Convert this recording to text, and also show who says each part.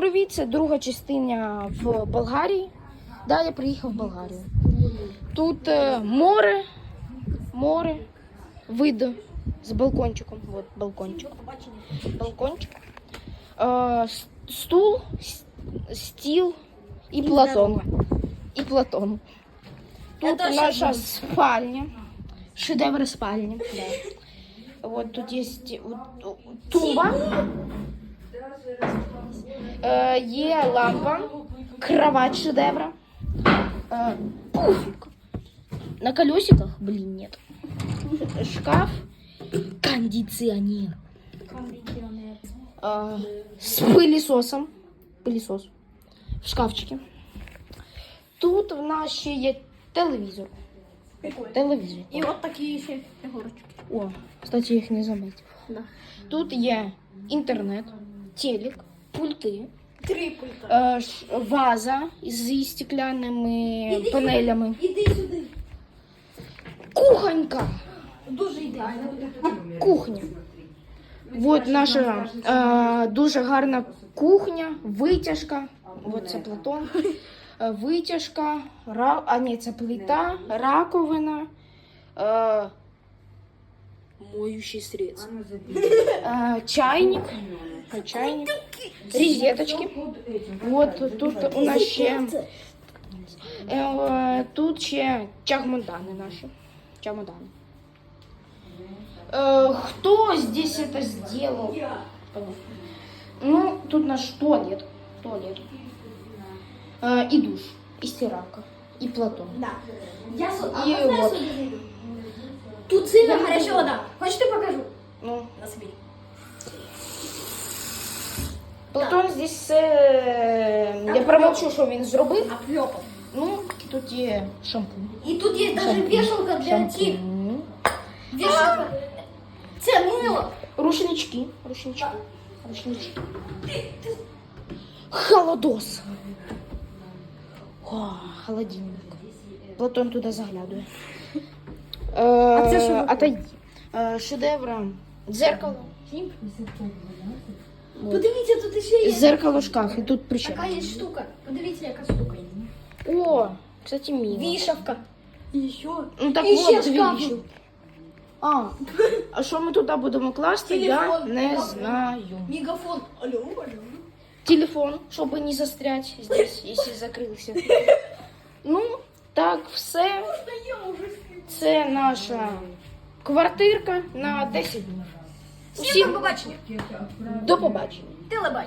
Speaker 1: Привіт, це друга частина в Болгарії. Да, я приїхав в Болгарію. Тут е, море, море, вид з балкончиком. От балкончик. Балкончик. Е, стул, стіл і Платон. І Платон. Тут наша спальня. Шедевр спальни. Да. Вот тут есть вот, туба. Е, є лампа, кровать шедевра. Е, пуфик. На колесиках, блин, нет. Шкаф, кондиционер. Е, с пылесосом. Пылесос. В шкафчике. Тут в нас ще є телевізор. Телевізор.
Speaker 2: І от такі ще фігурочки.
Speaker 1: О, кстати, я їх не заметив.
Speaker 2: Да.
Speaker 1: Тут є інтернет, телек, пульти,
Speaker 2: Три пульта.
Speaker 1: е, ш- ваза зі стеклянними панелями.
Speaker 2: Іди сюди.
Speaker 1: Кухонька.
Speaker 2: Дуже ідеально.
Speaker 1: Кухня. От наша е, дуже гарна кухня, витяжка. От це Платон. Е, Витяжка, ра... а ні, це плита, раковина. Е, моющий средство. Е, чайник. Е, Чайник. Розеточки. Вот тут у нас ще. Е, е, тут ще чагмодани наші. Чагмодани. Э, кто здесь это сделал? Понятно. Ну, тут наш туалет. Туалет. Э, и душ. И стиралка. И Платон.
Speaker 2: Да. Я со...
Speaker 1: І
Speaker 2: а можна я
Speaker 1: от.
Speaker 2: сюди зайду? Тут сильно гаряча вода. Хочете покажу?
Speaker 1: Ну,
Speaker 2: На собі.
Speaker 1: Платон здесь... Е... Я промовчу, що він зробив.
Speaker 2: Обкльопав.
Speaker 1: Ну, тут є шампунь.
Speaker 2: І тут є навіть вішалка для тих.
Speaker 1: Шампунь.
Speaker 2: Вішалка. Це мило.
Speaker 1: Рушнички. Рушнички. Рушнички. Холодос. О, холодильник. Платон туди заглядує. А
Speaker 2: це що?
Speaker 1: Отойди. Е, Шедевра. Дзеркало.
Speaker 2: Подивіться, тут ще є.
Speaker 1: Зеркало шкаф. І тут причем.
Speaker 2: Така є штука. Подивіться, яка штука.
Speaker 1: О, кстати, мило.
Speaker 2: Вішавка. І що?
Speaker 1: Ну так
Speaker 2: І ще
Speaker 1: от, дві
Speaker 2: шкаф.
Speaker 1: вішалки. А, а що ми туди будемо класти, я
Speaker 2: Телефон.
Speaker 1: не знаю.
Speaker 2: Мегафон. Алло, алло.
Speaker 1: телефон, чтобы не застрять здесь, если закрылся. Ну, так, все.
Speaker 2: Та я вже
Speaker 1: Це наша квартирка на 10 днів.
Speaker 2: Всім до побачення.
Speaker 1: До побачення.
Speaker 2: Телебачення.